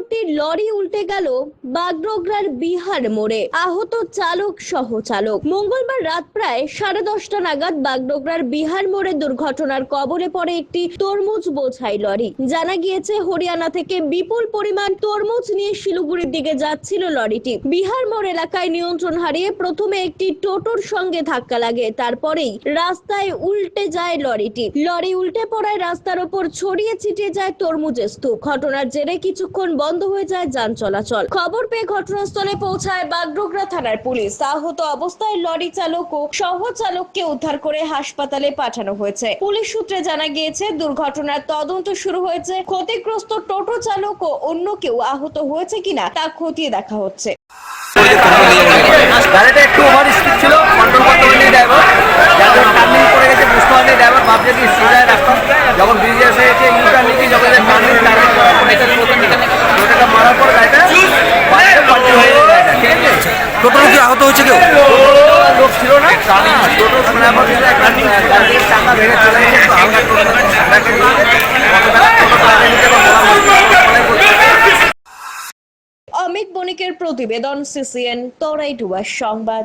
ভর্তি লরি উল্টে গেল বাগডোগরার বিহার মোড়ে। আহত চালক সহ চালক। মঙ্গলবার রাত প্রায় সাড়ে দশটা নাগাদ বাগডোগরার বিহার মোড়ে দুর্ঘটনার কবলে পড়ে একটি তরমুজ বোঝাই লরি। জানা গিয়েছে, হরিয়ানা থেকে বিপুল পরিমাণ তরমুজ নিয়ে শিলিগুড়ির দিকে যাচ্ছিল লরিটি। বিহার মোড় এলাকায় নিয়ন্ত্রণ হারিয়ে প্রথমে একটি টোটোর সঙ্গে ধাক্কা লাগে, তারপরেই রাস্তায় উল্টে যায় লরিটি। লরি উল্টে পড়ায় রাস্তার ওপর ছড়িয়ে ছিটিয়ে যায় তরমুজের স্তূপ। ঘটনার জেরে কিছুক্ষণ বন্ধ হয়ে যায় যান চলাচল। খবর পেয়ে ঘটনাস্থলে পৌঁছায় বাগডোগরা থানার পুলিশ। আহত অবস্থায় লরি চালক ও সহ চালককে উদ্ধার করে হাসপাতালে পাঠানো হয়েছে। পুলিশ সূত্রে জানা গিয়েছে, দুর্ঘটনার তদন্ত শুরু হয়েছে। ক্ষতিগ্রস্ত টোটো চালক ও অন্য কেউ আহত হয়েছে কিনা তা খতিয়ে দেখা হচ্ছে। ছিল কন্ট্রোল করতে পারেনি ড্রাইভার যার টার্নিং করে গেছে, বুঝতে পারেনি ড্রাইভার ভাবছে যে সোজা রাস্তা যখন ব্রিজে এসে গেছে ইউটার নিচে যখন টার্নিং টার্নিং করার পর এটা ওটাটা মারার পর গাড়িটা বাইরে পাল্টি হয়ে গেছে গাড়িটা, ঠিক আছে টোটাল কি আহত হয়েছে কেউ টোটো লোক ছিল না টোটো শোনার পর কিন্তু একটা গাড়ির চাকা ভেঙে চলে গেছে একটু হালকা টোটো ব্যাকে দিয়েছে কত টাকা টোটো হয়েছে কেউ লোক ছিল। অমিত বণিকের প্রতিবেদন সিসিএন তরাইটুয়ার সংবাদ